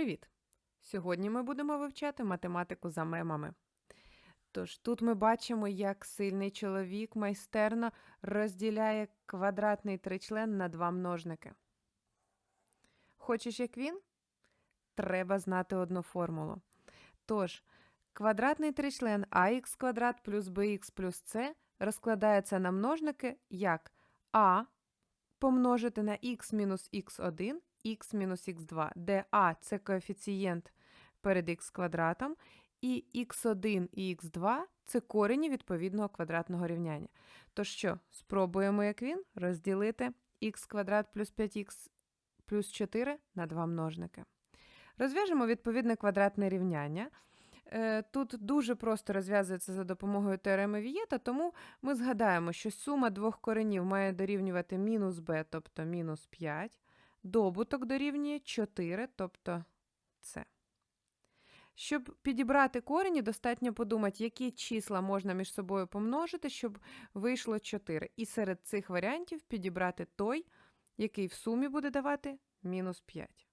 Привіт! Сьогодні ми будемо вивчати математику за мемами. Тож тут ми бачимо, як сильний чоловік майстерно розділяє квадратний тричлен на два множники. Хочеш, як він? Треба знати одну формулу. Тож, квадратний тричлен ax квадрат плюс bx плюс c розкладається на множники як а помножити на х мінус х1 х-х2, де а це коефіцієнт перед х квадратом, і х1 і х2 це корені відповідного квадратного рівняння. То що, спробуємо, як він, розділити х квадрат плюс 5х плюс 4 на два множники. Розв'яжемо відповідне квадратне рівняння. Е, тут дуже просто розв'язується за допомогою теореми Вієта, тому ми згадаємо, що сума двох коренів має дорівнювати мінус b, тобто мінус 5 добуток дорівнює 4, тобто це. Щоб підібрати корені, достатньо подумати, які числа можна між собою помножити, щоб вийшло 4. І серед цих варіантів підібрати той, який в сумі буде давати мінус 5.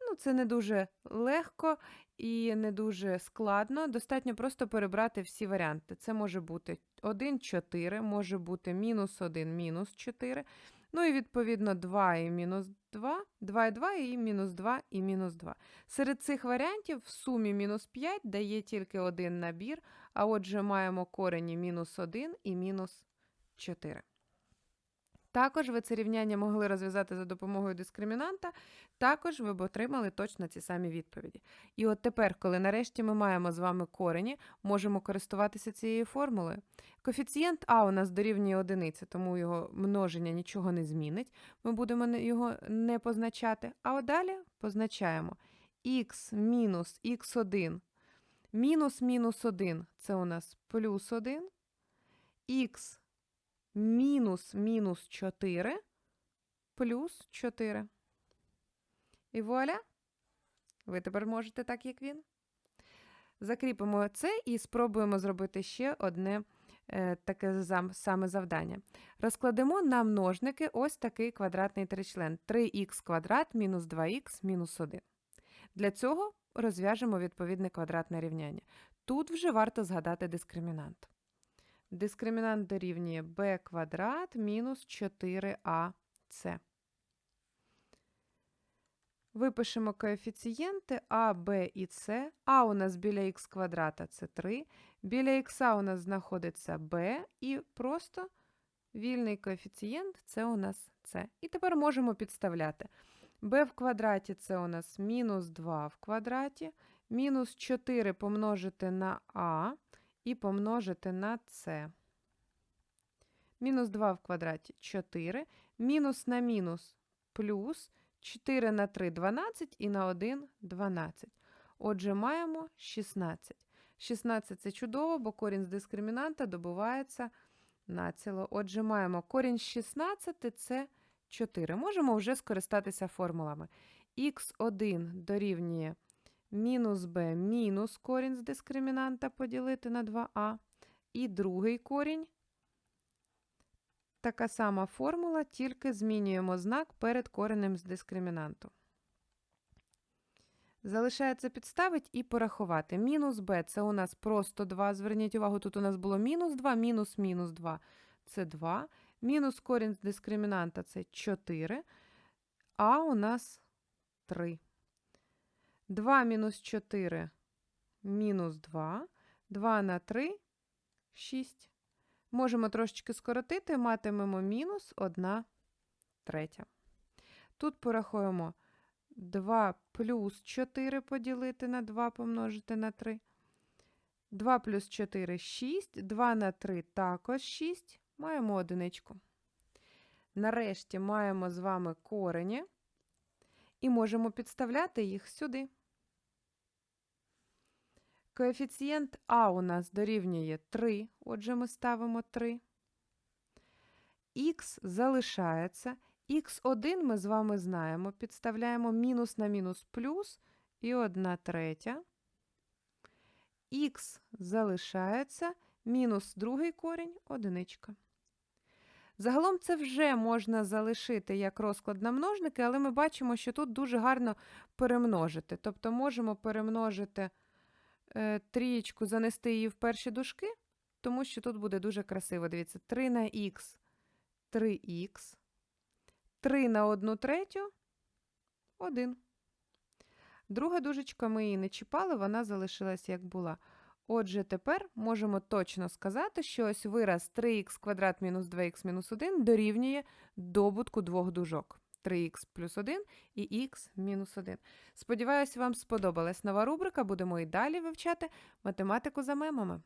Ну, Це не дуже легко і не дуже складно. Достатньо просто перебрати всі варіанти. Це може бути 1, 4, може бути мінус 1, мінус 4. Ну і відповідно 2 і мінус 2, 2 і 2 і мінус 2 і мінус 2. Серед цих варіантів в сумі мінус 5 дає тільки один набір, а отже, маємо корені мінус 1 і мінус 4. Також ви це рівняння могли розв'язати за допомогою дискримінанта, також ви б отримали точно ці самі відповіді. І от тепер, коли нарешті ми маємо з вами корені, можемо користуватися цією формулою. Коефіцієнт А у нас дорівнює одиниці, тому його множення нічого не змінить. Ми будемо його не позначати. А от далі позначаємо х мінус х1 мінус мінус 1 це у нас плюс 1, х мінус мінус 4 плюс 4. І вуаля! Ви тепер можете так, як він. Закріпимо це і спробуємо зробити ще одне е, таке саме завдання. Розкладемо на множники ось такий квадратний тричлен 3х квадрат мінус 2х мінус 1. Для цього розв'яжемо відповідне квадратне рівняння. Тут вже варто згадати дискримінант. Дискримінант дорівнює b квадрат мінус 4ac. Випишемо коефіцієнти А, Б і С. А у нас біля х квадрата це 3. Біля х у нас знаходиться b, і просто вільний коефіцієнт це у нас С. І тепер можемо підставляти. b в квадраті це у нас мінус 2 в квадраті, мінус 4 помножити на А і помножити на С. Мінус 2 в квадраті 4, мінус на мінус плюс 4 на 3 12 і на 1 12. Отже, маємо 16. 16 це чудово, бо корінь з дискримінанта добувається націло. Отже, маємо корінь з 16 це 4. Можемо вже скористатися формулами. х1 дорівнює мінус b мінус корінь з дискримінанта поділити на 2а. І другий корінь. Така сама формула, тільки змінюємо знак перед коренем з дискримінанту. Залишається підставити і порахувати. Мінус b це у нас просто 2. Зверніть увагу, тут у нас було мінус 2, мінус мінус 2 це 2. Мінус корінь з дискримінанта це 4, а у нас 3. 2 мінус 4 мінус 2. 2 на 3 6. Можемо трошечки скоротити, матимемо мінус 1 третя. Тут порахуємо 2 плюс 4 поділити на 2 помножити на 3. 2 плюс 4 6, 2 на 3 також 6. Маємо одиничку. Нарешті маємо з вами корені і можемо підставляти їх сюди. Коефіцієнт А у нас дорівнює 3, отже, ми ставимо 3. Х залишається. Х1 ми з вами знаємо, підставляємо мінус на мінус плюс і 1 третя. Х залишається, мінус другий корінь одиничка. Загалом це вже можна залишити як розклад на множники, але ми бачимо, що тут дуже гарно перемножити. Тобто можемо перемножити трієчку, занести її в перші дужки, тому що тут буде дуже красиво. Дивіться, 3 на х 3х, 3 на 1 третю 1. Друга дужечка ми її не чіпали, вона залишилась як була. Отже, тепер можемо точно сказати, що ось вираз 3х квадрат мінус 2х мінус 1 дорівнює добутку двох дужок. 3х плюс 1 і х мінус 1. Сподіваюсь, вам сподобалась нова рубрика. Будемо і далі вивчати математику за мемами.